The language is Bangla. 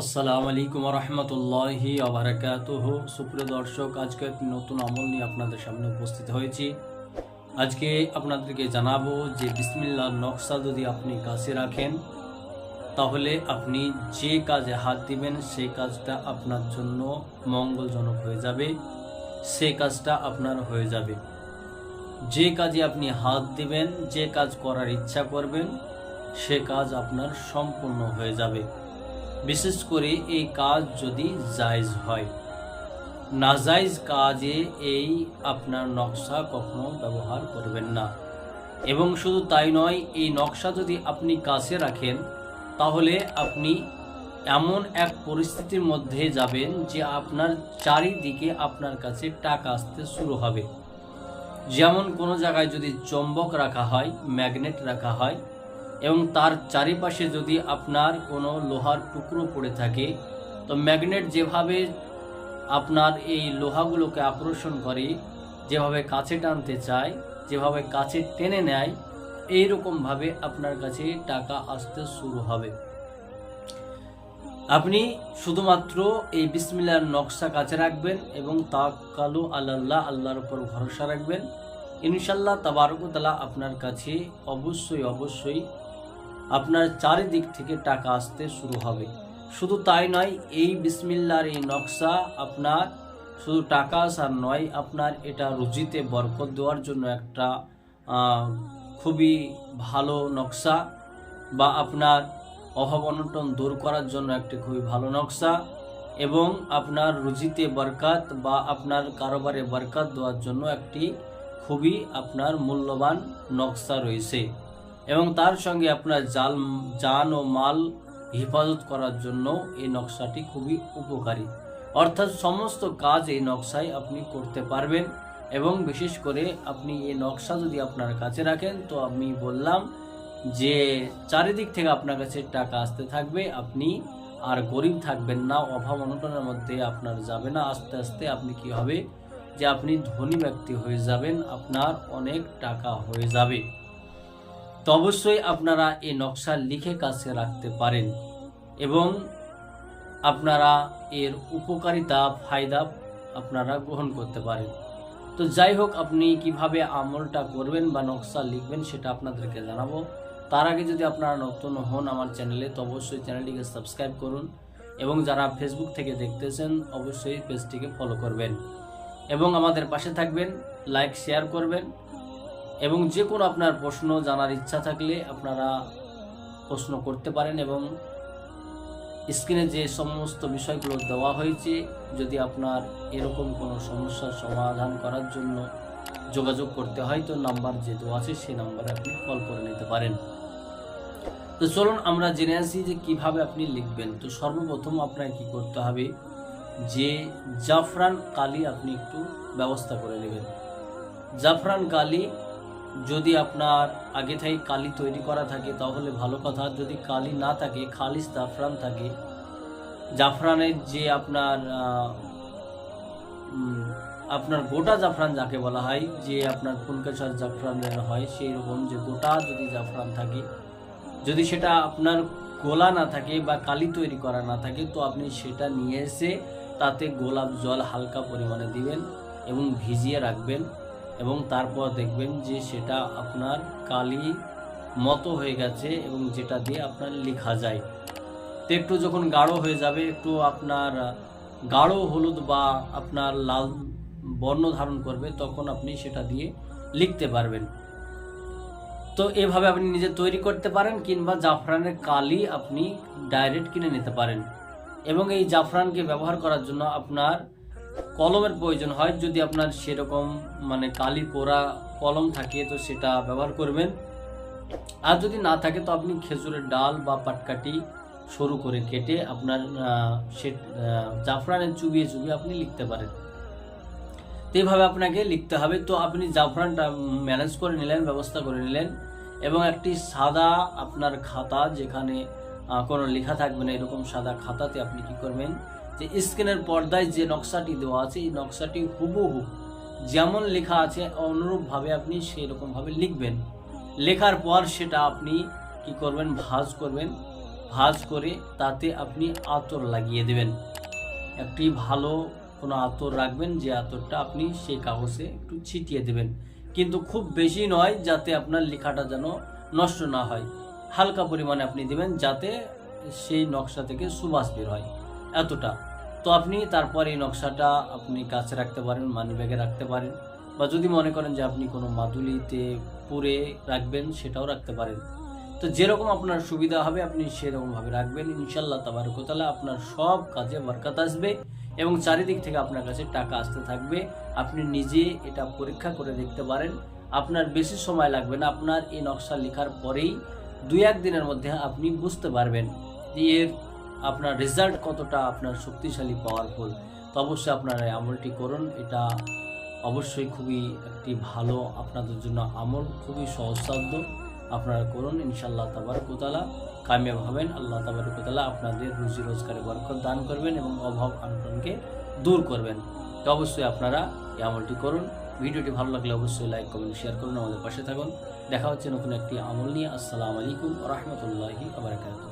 আসসালামু আলাইকুম রহমতুল্লাহি আবরাকাতুহ সুপ্রিয় দর্শক, আজকে একটি নতুন আমল নিয়ে আপনাদের সামনে উপস্থিত হয়েছি। আজকে আপনাদেরকে জানাব যে বিসমিল্লাহ নকশা যদি আপনি কাছে রাখেন, তাহলে আপনি যে কাজে হাত দিবেন সেই কাজটা আপনার জন্য মঙ্গলজনক হয়ে যাবে, সে কাজটা আপনার হয়ে যাবে। যে কাজে আপনি হাত দিবেন, যে কাজ করার ইচ্ছা করবেন, সে কাজ আপনার সম্পূর্ণ হয়ে যাবে। বিশেষ করে এই কাজ যদি জায়জ হয়। নাজাইজ কাজে এই আপনার নকশা কখনো ব্যবহার করবেন না। এবং শুধু তাই নয়, এই নকশা যদি আপনি কাছে রাখেন, তাহলে আপনি এমন এক পরিস্থিতির মধ্যে যাবেন যে আপনার চারিদিকে আপনার কাছে টাকা আসতে শুরু হবে। যেমন কোনো জায়গায় যদি চম্বক রাখা হয়, ম্যাগনেট রাখা হয় এবং তার চারিপাশে যদি আপনার কোনো লোহার টুকরো পড়ে থাকে, তো ম্যাগনেট যেভাবে আপনার এই লোহাগুলোকে আকর্ষণ করে, যেভাবে কাছে টানতে চায়, যেভাবে কাছে টেনে নেয় এই রকমভাবে আপনার কাছে টাকা আসতে শুরু হবে। আপনি শুধুমাত্র এই বিসমিল্লার নকশা কাছে রাখবেন এবং তাকালু আল্লাহ আল্লাহর উপর ভরসা রাখবেন। ইনশাল্লাহ তাবারকতালা আপনার কাছে অবশ্যই অবশ্যই আপনার চারিদিক থেকে টাকা আসতে শুরু হবে। শুধু তাই নয়, এই বিসমিল্লার এই নকশা আপনার শুধু টাকা আসার নয়, আপনার এটা রুজিতে বরকত দেওয়ার জন্য একটা খুবই ভালো নকশা বা আপনার অভাব অনটন দূর করার জন্য একটি খুবই ভালো নকশা এবং আপনার রুজিতে বরকাত বা আপনার কারোবারে বরকাত দেওয়ার জন্য একটি খুবই আপনার মূল্যবান নকশা রয়েছে। এবং তার সঙ্গে আপনার জাল যান ও মাল হেফাজত করার জন্য এই নকশাটি খুবই উপকারী। অর্থাৎ সমস্ত কাজ এই নকশায় আপনি করতে পারবেন এবং বিশেষ করে আপনি এই নকশা যদি আপনার কাছে রাখেন, তো আমি বললাম যে চারিদিক থেকে আপনার কাছে টাকা আসতে থাকবে, আপনি আর গরিব থাকবেন না, অভাব অনটনের মধ্যে আপনার যাবে না। আস্তে আস্তে আপনি কি হবে? যে আপনি ধনী ব্যক্তি হয়ে যাবেন, আপনার অনেক টাকা হয়ে যাবে। তো অবশ্যই আপনারা এই নকশা লিখে কাছে রাখতে পারেন এবং আপনারা এর উপকারিতা, ফায়দা আপনারা গ্রহণ করতে পারেন। তো যাই হোক, আপনি কীভাবে আমলটা করবেন বা নকশা লিখবেন সেটা আপনাদেরকে জানাব। তার আগে যদি আপনারা নতুন হন আমার চ্যানেলে, তো অবশ্যই চ্যানেলটিকে সাবস্ক্রাইব করুন এবং যারা ফেসবুক থেকে দেখতেছেন, অবশ্যই পেজটিকে ফলো করবেন। এবং আমাদের পাশে থাকবেন লাইক শেয়ার করবেন। এবং যে কোনো আপনার প্রশ্ন জানার ইচ্ছা থাকলে আপনারা প্রশ্ন করতে পারেন এবং স্ক্রিনে যে সমস্ত বিষয়গুলো দেওয়া হয়েছে, যদি আপনার এরকম কোনো সমস্যার সমাধান করার জন্য যোগাযোগ করতে হয়, তো নাম্বার যে দেওয়া আছে সেই নাম্বারে আপনি কল করে নিতে পারেন। তো চলুন আমরা জেনে আসি যে কীভাবে আপনি লিখবেন। তো সর্বপ্রথম আপনার কি করতে হবে যে জাফরান কালি আপনি একটু ব্যবস্থা করে নেবেন। জাফরান কালি যদি আপনার আগে থেকে কালি তৈরি করা থাকে, তাহলে ভালো কথা। যদি কালি না থাকে খালিস জাফরান থাকে। জাফরানের যে আপনার আপনার গোটা জাফরান যাকে বলা হয়, যে আপনার ফুলকাছার জাফরানের হয়, সেই রকম যে গোটা যদি জাফরান থাকে, যদি সেটা আপনার গোলা না থাকে বা কালি তৈরি করা না থাকে, তো আপনি সেটা নিয়ে এসে তাতে গোলাপ জল হালকা পরিমাণে দিবেন এবং ভিজিয়ে রাখবেন। এবং তারপর দেখবেন যে সেটা আপনার কালি মতো হয়ে গেছে এবং যেটা দিয়ে আপনার লেখা যায়। তো একটু যখন গাঢ় হয়ে যাবে, একটু আপনার গাঢ় হলুদ বা আপনার লাল বর্ণ ধারণ করবে, তখন আপনি সেটা দিয়ে লিখতে পারবেন। তো এভাবে আপনি নিজে তৈরি করতে পারেন কিংবা জাফরানের কালি আপনি ডাইরেক্ট কিনে নিতে পারেন। এবং এই জাফরানকে ব্যবহার করার জন্য আপনার কলমের প্রয়োজন হয়। যদি আপনার সেরকম মানে কালি পোড়া কলম থাকে তো সেটা ব্যবহার করবেন। আর যদি না থাকে তো আপনি খেজুরের ডাল বা পাটকাটি সরু করে কেটে আপনার সে আহ, জাফরানের চুবিয়ে চুবিয়ে আপনি লিখতে পারেন। তো এইভাবে আপনাকে লিখতে হবে। তো আপনি জাফরানটা ম্যানেজ করে নিলেন ব্যবস্থা করে নিলেন এবং একটি সাদা আপনার খাতা যেখানে কোনো লেখা থাকবে না এরকম সাদা খাতাতে আপনি কি করবেন? যে স্ক্রিনের পর্দায় যে নকশাটি দেওয়া আছে, এই নকশাটি হুবহু যেমন লেখা আছে, অনুরূপভাবে আপনি সেই রকমভাবে লিখবেন। লেখার পর সেটা আপনি কি করবেন? ভাজ করবেন। ভাঁজ করে তাতে আপনি আতর লাগিয়ে দেবেন। একটি ভালো কোনো আতর রাখবেন যে আতরটা আপনি সেই কাগজে একটু ছিটিয়ে দেবেন। কিন্তু খুব বেশি নয় যাতে আপনার লেখাটা যেন নষ্ট না হয়। হালকা পরিমাণে আপনি দেবেন যাতে সেই নকশা থেকে সুবাস বের হয়। এতটা। তো আপনি তারপর এই নকশাটা আপনি কাছে রাখতে পারেন মানি ব্যাগে রাখতে পারেন, বা যদি মনে করেন যে আপনি কোনো মাদুলিতে পুরে রাখবেন, সেটাও রাখতে পারেন। তো যেরকম আপনার সুবিধা হবে, আপনি সেরকমভাবে রাখবেন। ইনশাল্লাহ তাবারকতালা আপনার সব কাজে বরকত আসবে এবং চারিদিক থেকে আপনার কাছে টাকা আসতে থাকবে। আপনি নিজে এটা পরীক্ষা করে দেখতে পারেন। আপনার বেশি সময় লাগবে না। আপনার এই নকশা লেখার পরেই দুই এক দিনের মধ্যে আপনি বুঝতে পারবেন এর আপনার রেজাল্ট কতটা আপনার শক্তিশালী পাওয়ারফুল তো অবশ্যই আপনারা আমলটি করুন। এটা অবশ্যই খুবই একটি ভালো আপনাদের জন্য আমল, খুবই সহজসাধ্য আপনারা করুন। ইনশাল্লাহ তাবারকুতালা, কামিয়াব হবেন। আল্লাহ তাবারকুতালা আপনাদের রুজি রোজগারে বরকত দান করবেন এবং অভাব আনটনকে দূর করবেন। তো অবশ্যই আপনারা এই আমলটি করুন। ভিডিওটি ভালো লাগলে অবশ্যই লাইক, কমেন্ট শেয়ার করুন। আমাদের পাশে থাকুন। দেখা হচ্ছে নতুন একটি আমল নিয়ে। আসসালামু আলাইকুম রহমতুল্লাহি আবরকাতুহ